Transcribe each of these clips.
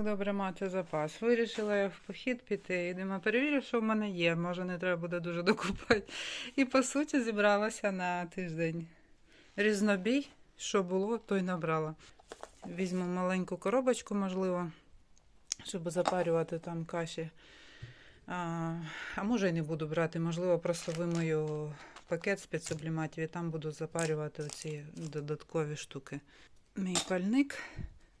як добре мати запас. Вирішила я в похід піти і перевірю, що в мене є. Може, не треба буде дуже докупати. І по суті зібралася на тиждень. Різнобій, що було, то й набрала. Візьму маленьку коробочку, можливо, щоб запарювати там каші. А, а може і не буду брати, можливо, просто вимою пакет з підсубліматів і там буду запарювати оці додаткові штуки. Мій пальник,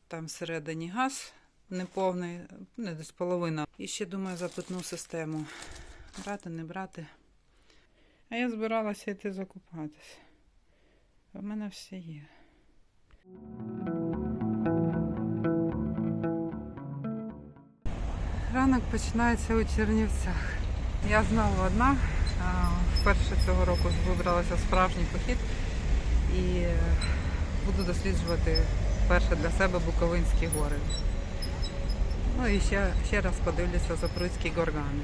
там всередині газ неповний, не десь половина. І ще думаю запитну систему. Брати, не брати. А я збиралася йти закупатись. У мене все є. Ранок починається у Чернівцях. Я знову одна. Вперше цього року вибралася справжній похід і е, буду досліджувати вперше для себе Буковинські гори. Ну і ще, ще раз подивлюся Запруцькі горгани.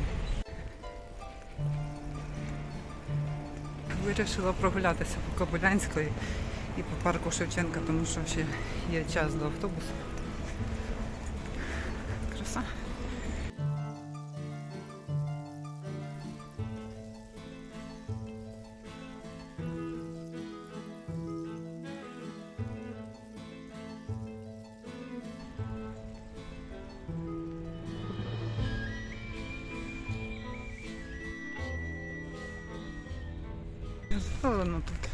Вирішила прогулятися по Кобилянської і по парку Шевченка, тому що ще є час до автобусу. Зелено тут.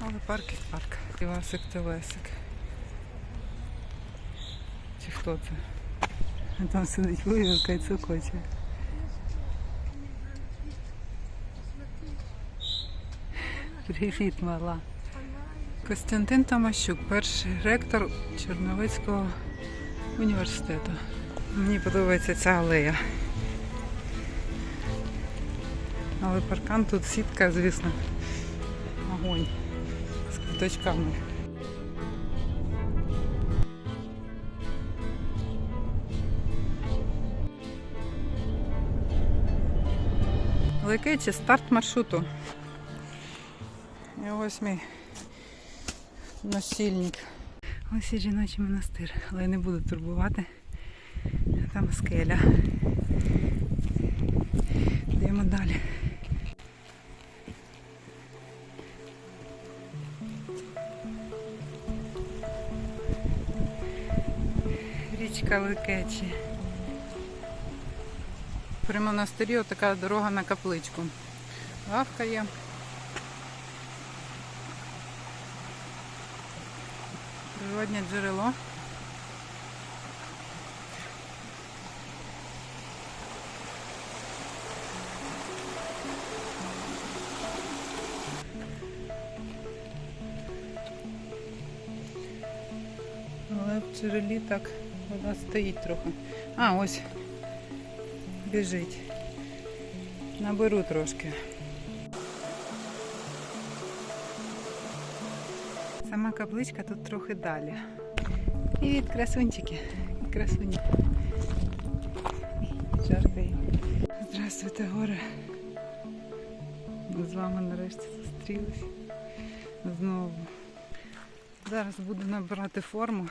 Але парк і парк. Івасик Телесик. Чи хто це? Там сидить вивірка і цокоче. Привіт, мала. Костянтин Тамащук, перший ректор Чорновицького університету. Мені подобається ця алея. Але паркан тут сітка, звісно. Огонь. З квіточками. Ликичі старт маршруту. І ось мій носільник. Ось і жіночий монастир, але я не буду турбувати. Там скеля. Йдемо далі. Річка При монастирі така дорога на капличку. Лавка є. Природнє джерело. Але в джерелі так вода стоїть трохи. А, ось біжить. Наберу трошки. Сама капличка тут трохи далі. Привіт, красунчики. Красуні. Жарко. Здравствуйте, гори. Ми з вами нарешті зустрілись. Знову. Зараз буду набирати форму.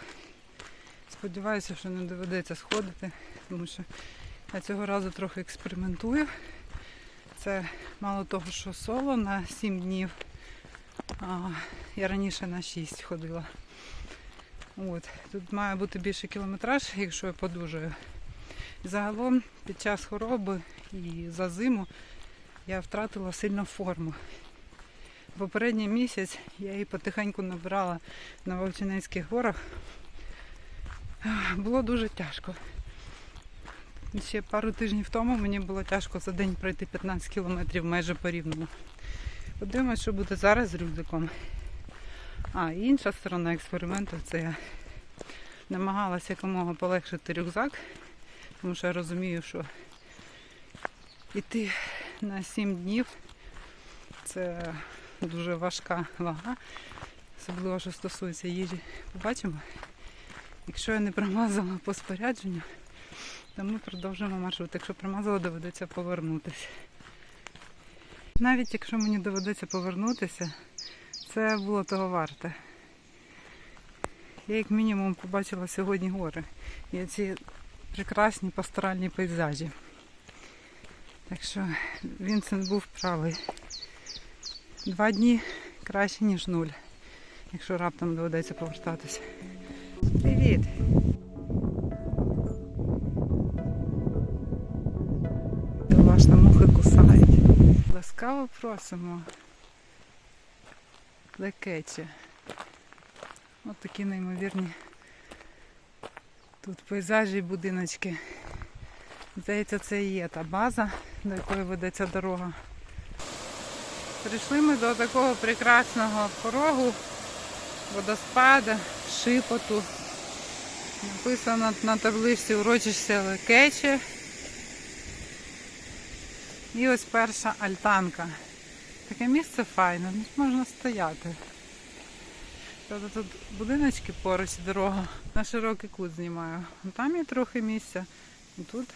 Сподіваюся, що не доведеться сходити, тому що я цього разу трохи експериментую. Це мало того, що соло на 7 днів. А, я раніше на 6 ходила. От. Тут має бути більше кілометраж, якщо я подужаю. Загалом під час хвороби і за зиму я втратила сильно форму. Попередній місяць я її потихеньку набирала на Вовчинецьких горах. Було дуже тяжко. Ще пару тижнів тому мені було тяжко за день пройти 15 кілометрів майже по рівному. Подивимось, що буде зараз з рюкзаком. А, інша сторона експерименту це я намагалася якомога полегшити рюкзак, тому що я розумію, що йти на 7 днів це дуже важка вага, особливо, що стосується їжі. Побачимо. Якщо я не промазала по спорядженню, то ми продовжимо маршрут. Якщо промазала, доведеться повернутися. Навіть якщо мені доведеться повернутися, це було того варте. Я як мінімум побачила сьогодні гори. І ці прекрасні пасторальні пейзажі. Так що Вінсент був правий. Два дні краще, ніж нуль, якщо раптом доведеться повертатися. Привіт! Домашні мухи кусають. Ласкаво просимо. Лекече. Ось такі неймовірні тут пейзажі і будиночки. Здається, це і є та база, до якої ведеться дорога. Прийшли ми до такого прекрасного порогу, водоспада, шипоту. Написано на табличці урочище Лекече. І ось перша альтанка. Таке місце файне, тут можна стояти. Правда, тут будиночки поруч дорога. На широкий кут знімаю. Там є трохи місця. Тут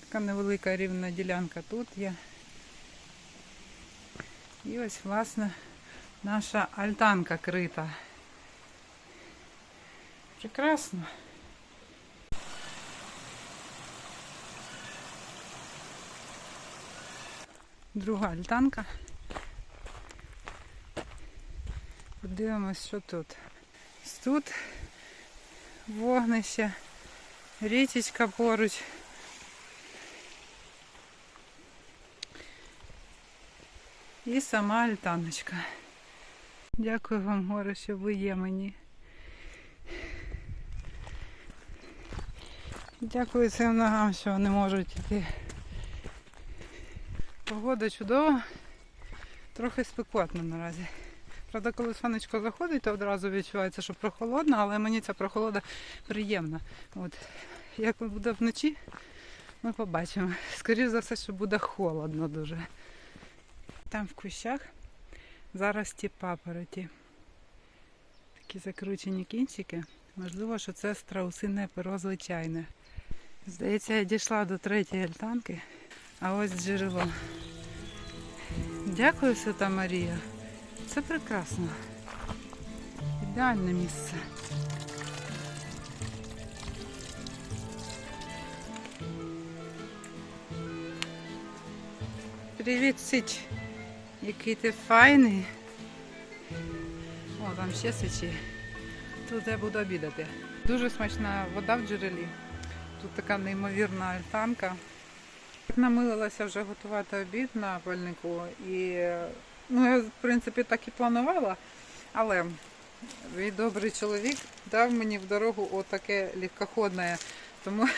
така невелика рівна ділянка тут є. І ось, власне, наша альтанка крита. Прекрасно. Друга альтанка. Подивимось, що тут. Тут вогнище, річечка поруч. І сама альтаночка. Дякую вам, горе, що ви є мені. Дякую цим ногам, що вони можуть йти. Погода чудова, трохи спекотно наразі. Правда, коли сонечко заходить, то одразу відчувається, що прохолодно, але мені ця прохолода приємна. От. Як буде вночі, ми побачимо. Скоріше за все, що буде холодно дуже. Там в кущах зараз ті папороті. Такі закручені кінчики. Можливо, що це страусине перо звичайне. Здається, я дійшла до третьої альтанки, а ось джерело. Дякую, Свята Марія. Це прекрасно. Ідеальне місце. Привіт, Сич. Який ти файний. О, там ще сичі. Тут я буду обідати. Дуже смачна вода в джерелі. Тут така неймовірна альтанка. Намилилася вже готувати обід на пальнику. І ну, я, в принципі, так і планувала. Але мій добрий чоловік дав мені в дорогу отаке легкоходне. Тому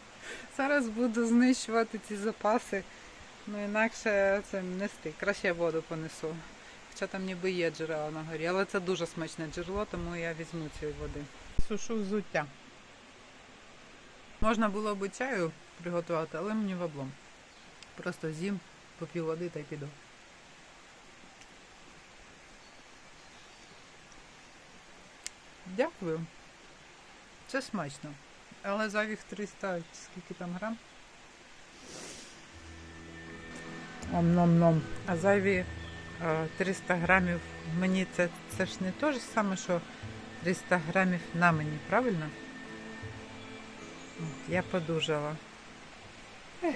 зараз буду знищувати ці запаси. Ну інакше це нести. Краще я воду понесу. Хоча там ніби є джерела на горі. Але це дуже смачне джерело, тому я візьму цієї води. Сушу взуття. Можна було б чаю приготувати, але мені в облом. Просто з'їм, поп'ю води та й піду. Дякую. Це смачно. Але за їх 300, скільки там грам? Ом-ном-ном. А зайві е, 300 грамів мені це, це ж не те ж саме, що 300 грамів на мені, правильно? Я подужала. Ех,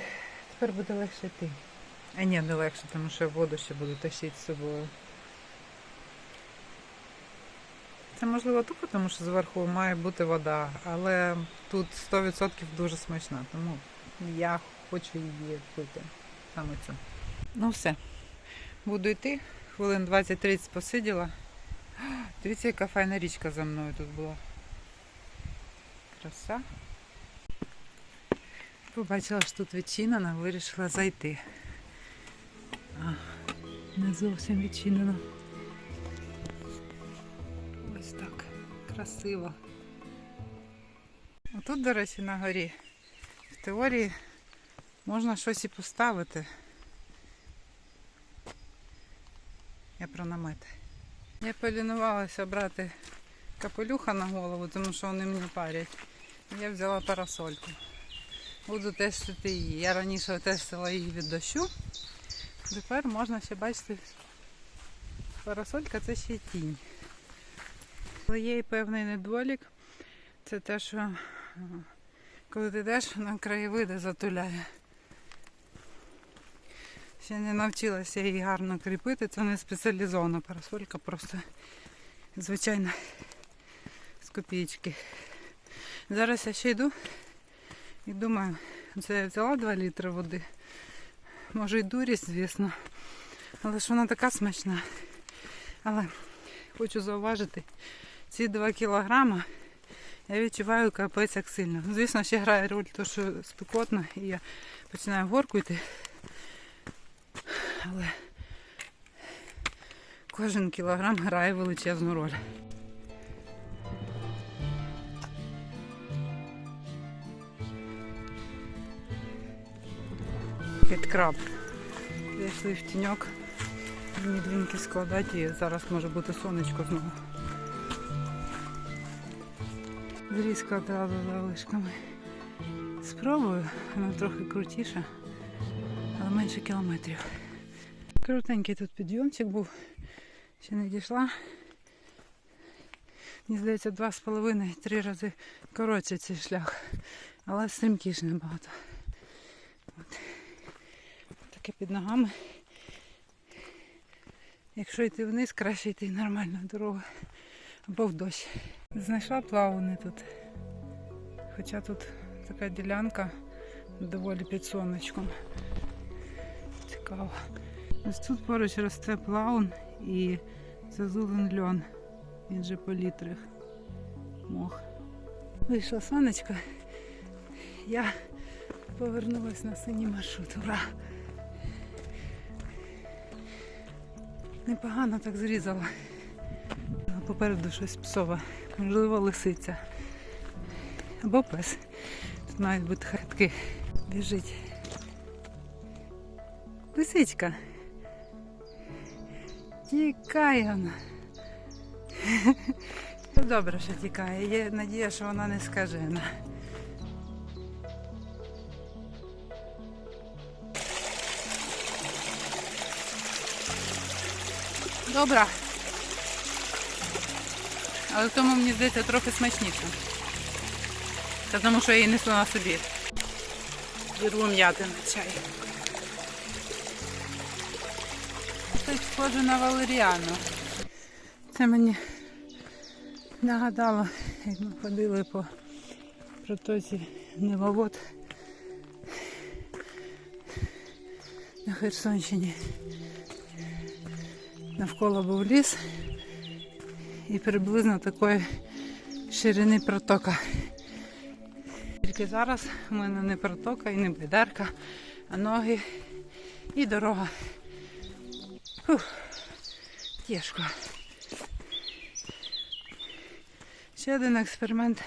тепер буде легше йти. А ні, не легше, тому що воду ще буду тащити з собою. Це можливо тупо, тому що зверху має бути вода, але тут 100% дуже смачна, тому я хочу її пити. Саме цю. Ну все. Буду йти. Хвилин 20-30 посиділа. Дивіться, яка файна річка за мною тут була. Краса. Побачила, що тут відчинено, вирішила зайти. А, не зовсім відчинено. Ось так. Красиво. Отут, до речі, на горі. В теорії можна щось і поставити. Я про намет. Я полінувалася брати капелюха на голову, тому що вони мені парять. Я взяла парасольку. Буду тестити її. Я раніше тестила її від дощу. Тепер можна ще бачити, парасолька це ще тінь. Але є і певний недолік. Це те, що е, коли ти йдеш, на краєвиди затуляє. Ще не навчилася її гарно кріпити. Це не спеціалізована парасолька, просто звичайна з копійки. Зараз я ще йду і думаю, це я взяла 2 літри води. Може й дурість, звісно. Але ж вона така смачна. Але хочу зауважити, ці 2 кілограма я відчуваю капець як сильно. Звісно, ще грає роль, то, що спекотно, і я починаю горку йти. Але кожен кілограм грає величезну роль. Підкраб. Зайшли в тіньок. Мідлінки складати і зараз може бути сонечко знову. Зрізка одразу за вишками. Спробую, вона трохи крутіша, але менше кілометрів. Крутенький тут підйомчик був, ще не дійшла. Мені здається, два з половиною, три рази коротше цей шлях, але стрімкіше набагато. От. Таке під ногами. Якщо йти вниз, краще йти нормальною дорогою або в дощ. Знайшла плавуни тут. Хоча тут така ділянка доволі під сонечком. Цікаво. Ось тут поруч росте плаун і зазулен льон. Він же по літрах мох. Вийшло сонечко. Я повернулась на синій маршрут. Ура! Непогано так зрізала. Попереду щось псове. Можливо, лисиця. Або пес. Тут мають бути хатки. Біжить. Лисичка. Тікає вона. Ну, Добре, що тікає. Є надія, що вона не скажена. Добра. Але в тому мені здається трохи смачніше. Тому що я її несу на собі. Відлу м'яти на чай. Щось схоже на валеріану. Це мені нагадало, як ми ходили по протоці Невовод на Херсонщині. Навколо був ліс і приблизно такої ширини протока. Тільки зараз у мене не протока і не байдарка, а ноги і дорога. Фух, тяжко. Ще один експеримент.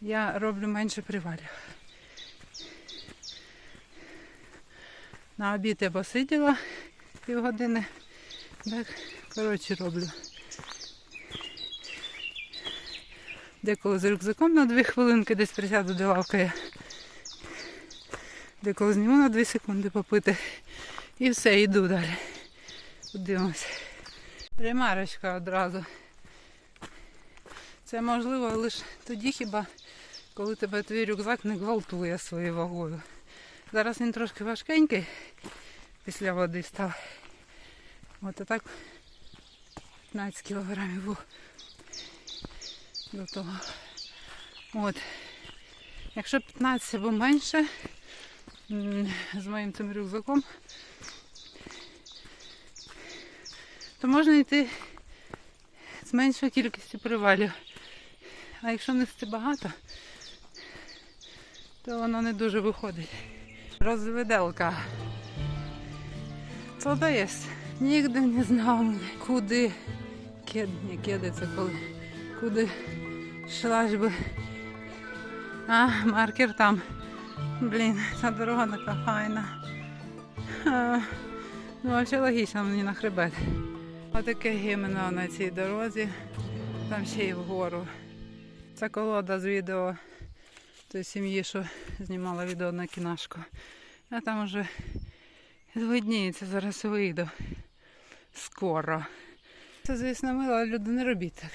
Я роблю менше привалів. На обід я посиділа півгодини. Так, коротше роблю. Деколи з рюкзаком на 2 хвилинки десь присяду де лавкає. Деколи зніму на 2 секунди попити. І все, йду далі. Подивимось. Ремарочка одразу. Це можливо лише тоді хіба, коли тебе твій рюкзак не гвалтує своєю вагою. Зараз він трошки важкенький після води став. От а так 15 кілограмів був до того. От. Якщо 15 або менше з моїм цим рюкзаком, то можна йти з меншою кількістю привалів. А якщо нести багато, то воно не дуже виходить. Розведелка. To jest? Nigdy nie znałam, kudy, kiedy, nie kiedy, co коли, куди йшла би. А, маркер там. Блін, ця дорога така файна. А, ну, взагалі логічно мені на хребет. Отаке гімно на цій дорозі. Там ще й вгору. Це колода з відео тої сім'ї, що знімала відео на кінашку. А там уже видніється, зараз вийду. Скоро. Це, звісно, мило, але люди не робіть так.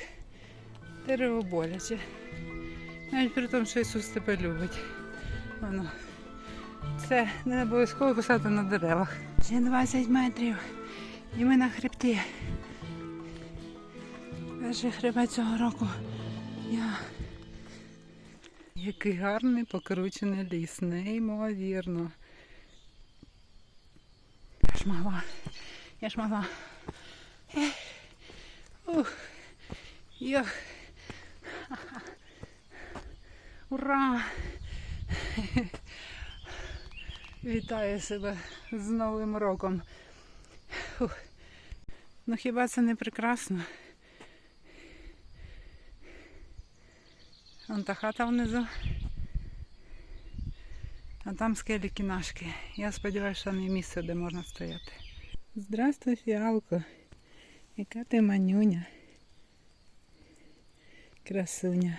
Дерево боляче. Навіть при тому, що Ісус тебе любить. Воно. Це не обов'язково писати на деревах. Ще 20 метрів. І ми на хребті. Перший хребет цього року. Я. Який гарний покручений ліс, неймовірно. Я ж могла. Я ж могла. Ех. Ух. Йох. Ура! Вітаю себе з Новим роком. Фух. Ну хіба це не прекрасно? Вон та хата внизу. А там скелі кінашки. Я сподіваюся, що там є місце, де можна стояти. Здравствуй, фіалко. Яка ти манюня. Красуня.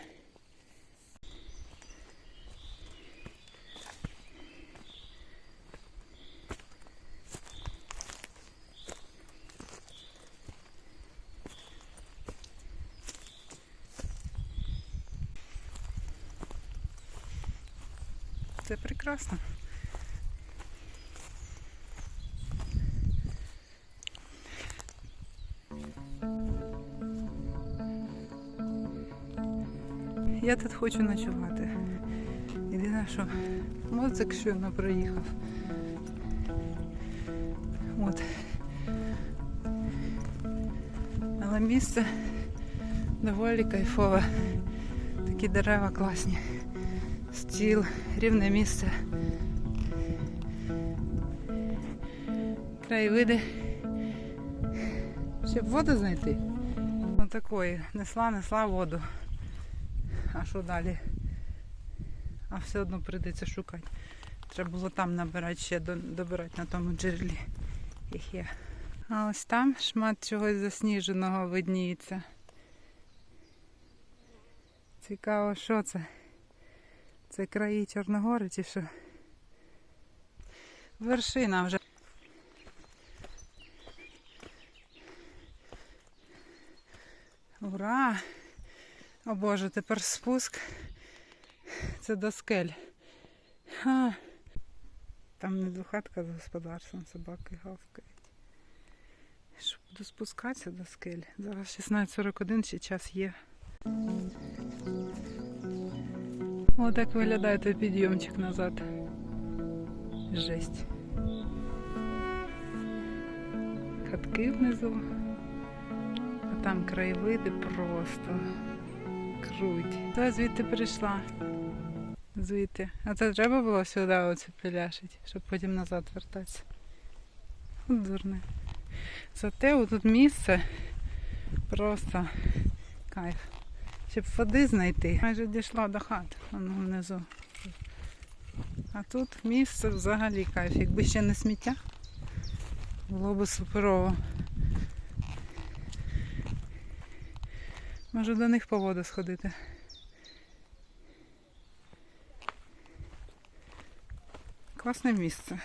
Це прекрасно. Я тут хочу ночувати. Єдине, що моцик щойно проїхав. От. Але місце доволі кайфове. Такі дерева класні. Стіл, рівне місце. Краєвиди. Щоб воду знайти. Отакої. Несла, несла воду. А що далі? А все одно прийдеться шукати. Треба було там набирати ще добирати на тому джерелі. Їх є. А ось там шмат чогось засніженого видніється. Цікаво, що це? Це краї Чорногори чи що? Вершина вже. Ура! О Боже, тепер спуск. Це до скель. Ха. Там внизу хатка з господарством, собаки гавкають. Що буду спускатися до скель. Зараз 16.41, ще час є. Отак виглядає той підйомчик назад. Жесть. Хатки внизу. А там краєвиди просто круть. Та звідти прийшла. Звідти. А це треба було сюди оце приляшити, щоб потім назад вертатися. От дурне. Зате отут місце просто кайф. Щоб води знайти. Майже дійшла до хат, воно внизу. А тут місце взагалі кайф. Якби ще не сміття, було б суперово. Можу до них по воду сходити. Класне місце.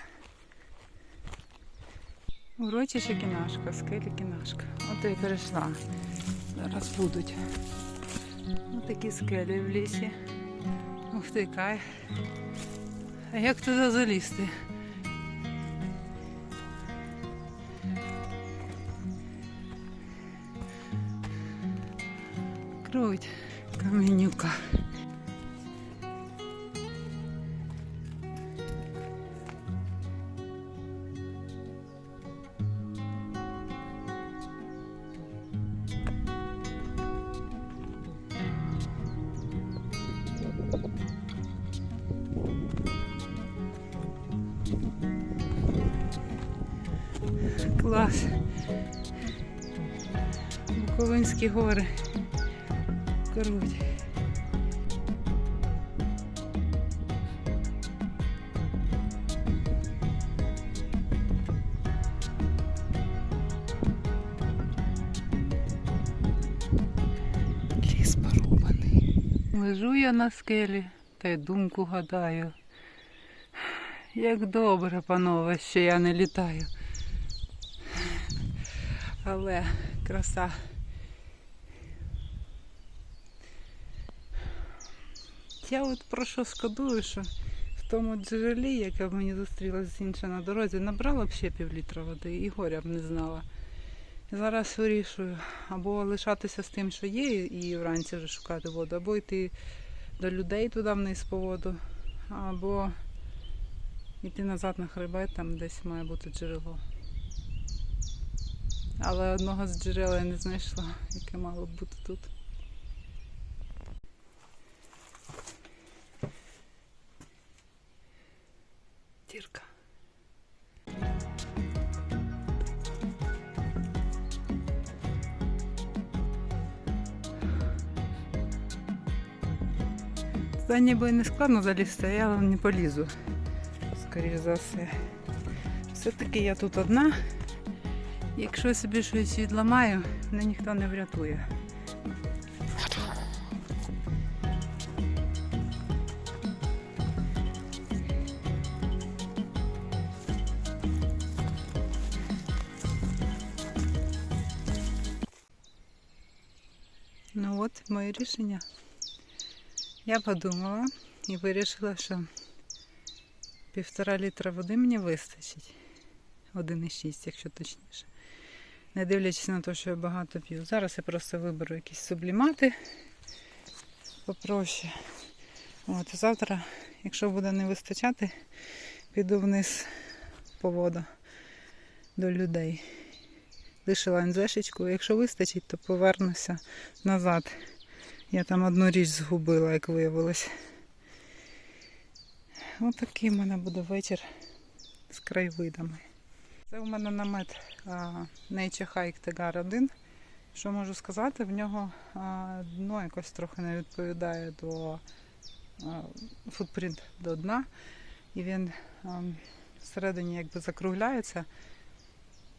Урочище кінашка, скелі кінашка. От я перейшла. Зараз будуть. Ось такі скелі в лісі. Ух ти, кайф. А як туди залізти? Круть каменюка. Буковинські гори. Круть. Ліс порубаний. Лежу я на скелі та й думку гадаю. Як добре, панове, що я не літаю. Але краса. Я от про що шкодую, що в тому джерелі, яке мені зустрілося інше на дорозі, набрала б ще півлітра води і горя б не знала. Зараз вирішую або лишатися з тим, що є, і вранці вже шукати воду, або йти до людей туди вниз по воду, або йти назад на хребет, там десь має бути джерело. Але одного з джерел я не знайшла, яке мало б бути тут. Дірка. Туди ніби не складно залізти, а я не полізу. Скоріше за все. Все-таки я тут одна. Якщо собі щось відламаю, мене ніхто не врятує. Ну от моє рішення. Я подумала і вирішила, що півтора літра води мені вистачить. 1,6, якщо точніше. Не дивлячись на те, що я багато п'ю. Зараз я просто виберу якісь сублімати попроще. От, завтра, якщо буде не вистачати, піду вниз по воду до людей. Лишила НЗшечку, якщо вистачить, то повернуся назад. Я там одну річ згубила, як виявилось. Ось такий в мене буде вечір з краєвидами. Це у мене намет Nature Hike Tegar 1. Що можу сказати, в нього а, дно якось трохи не відповідає до а, футпринт до дна. І він а, всередині якби закругляється.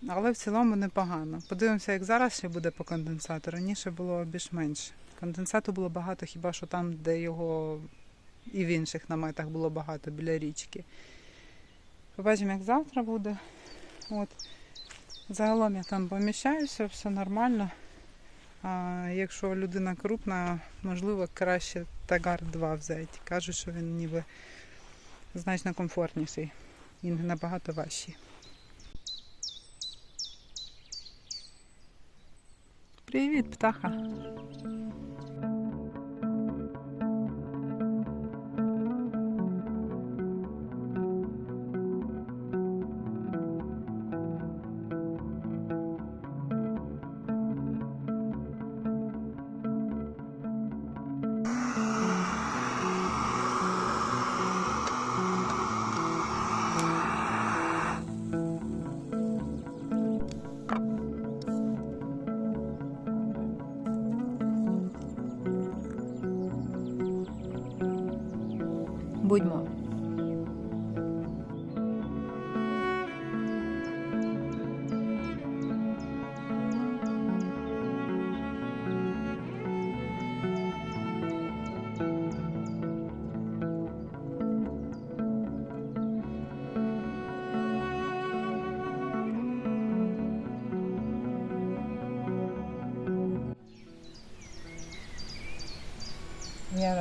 Але в цілому непогано. Подивимося, як зараз ще буде по конденсату. Раніше було більш-менш. Конденсату було багато, хіба що там, де його і в інших наметах було багато біля річки. Побачимо, як завтра буде. От. Загалом я там поміщаюся, все нормально. А якщо людина крупна, можливо, краще Тагар 2 взяти. Кажуть, що він ніби значно комфортніший і набагато важчий. Привіт, птаха.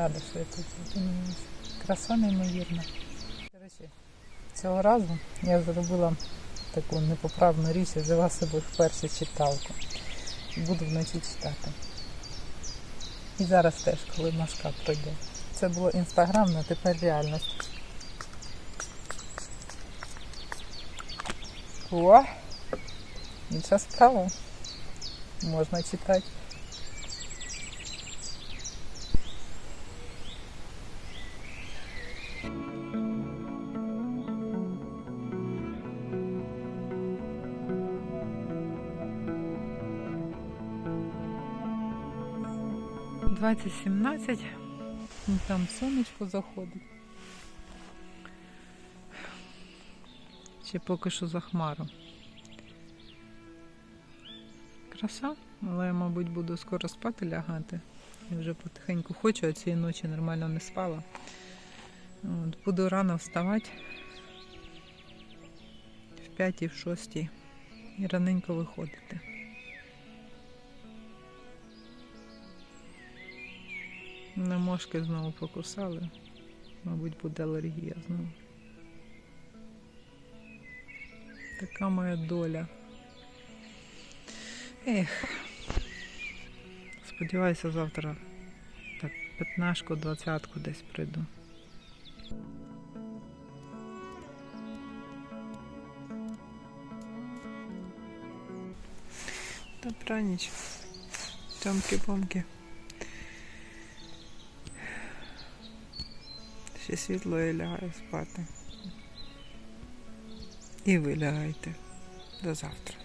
Рада, що я тут. Краса неймовірна. Цього разу я зробила таку непоправну річ, я взяла з собою вперше читалку. Буду вночі читати. І зараз теж, коли машка пройде. Це було інстаграмно, тепер реальність. О! Інша справа. Можна читати. Двадцять сімнадцять. Там сонечко заходить. Ще поки що за хмару. Краса, але я, мабуть, буду скоро спати лягати. Я вже потихеньку хочу, а цієї ночі нормально не спала. От, буду рано вставати в п'ятій, в шостій і раненько виходити. На мошки знову покусали. Мабуть, буде алергія знову. Така моя доля. Ех. Сподіваюся, завтра так, п'ятнашку, двадцятку десь прийду. Добраніч. Тьомки-помки. Ще світло і лягаю спати. І ви лягайте. До завтра.